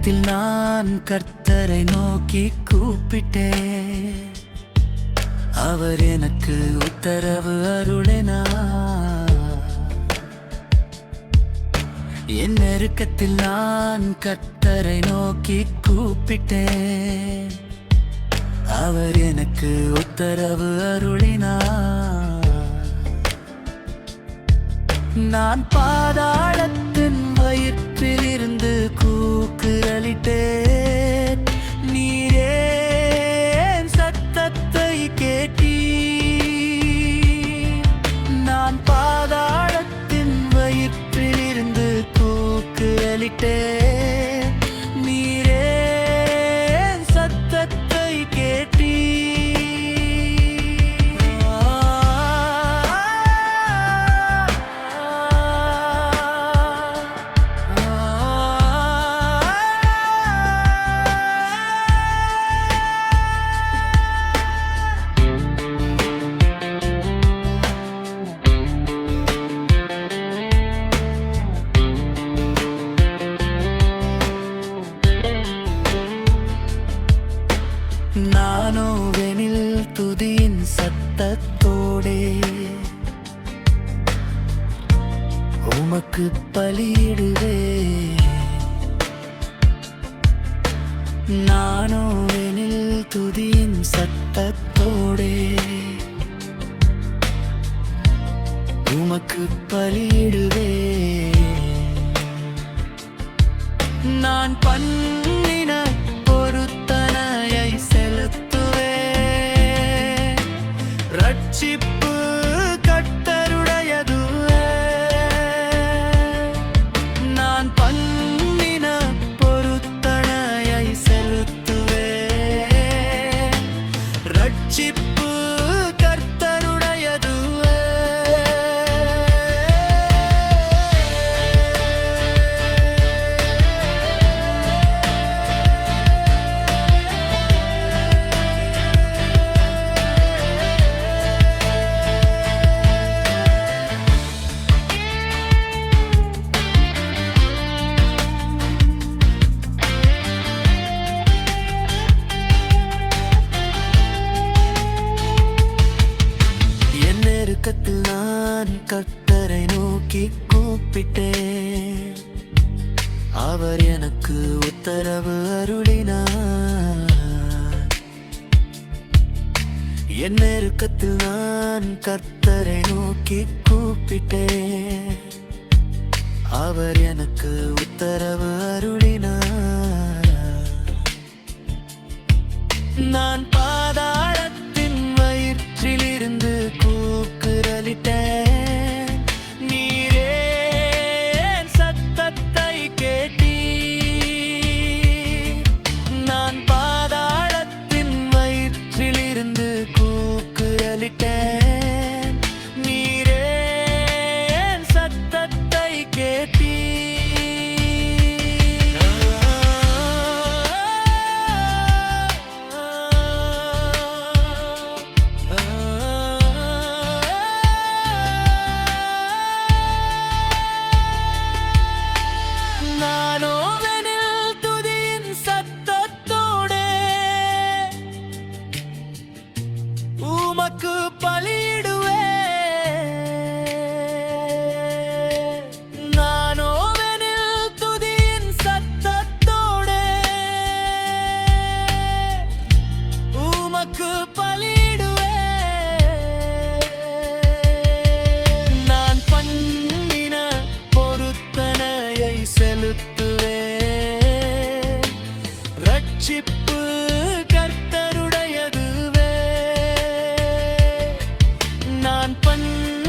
நேரத்தில் நான் கர்த்தரை நோக்கி கூப்பிட்டேன். அவர் எனக்கு உத்தரவு அருளினா. என் நெருக்கத்தில் நான் கர்த்தரை நோக்கி கூப்பிட்டேன். அவர் எனக்கு உத்தரவு அருளினா. நான் பாதாளத்தின் வயிற்றில் இருந்து கூ நீரே என் சத்தத்தை கேட்டீ நான் பாதாளத்தின் வயிற்றில் இருந்து கூக்குரலிட்டேன் உமக்கு பலியிடுவே நானோ எனில் துதியின் சத்தத்தோடே. உமக்கு பலியிடுவே நான் பண்ணின பொருத்தனையை செலுத்துவே. ரட்சிப்பு எனக்கு உத்தரவு அருளினார். என் நெருக்கத்தில் நான் கர்த்தரை நோக்கி கூப்பிட்டேன். அவர் எனக்கு உத்தரவு அருளினார். நான் I know. செலுத்துவே. ரட்சிப்பு கர்த்தருடையதுவே. நான் பண்ண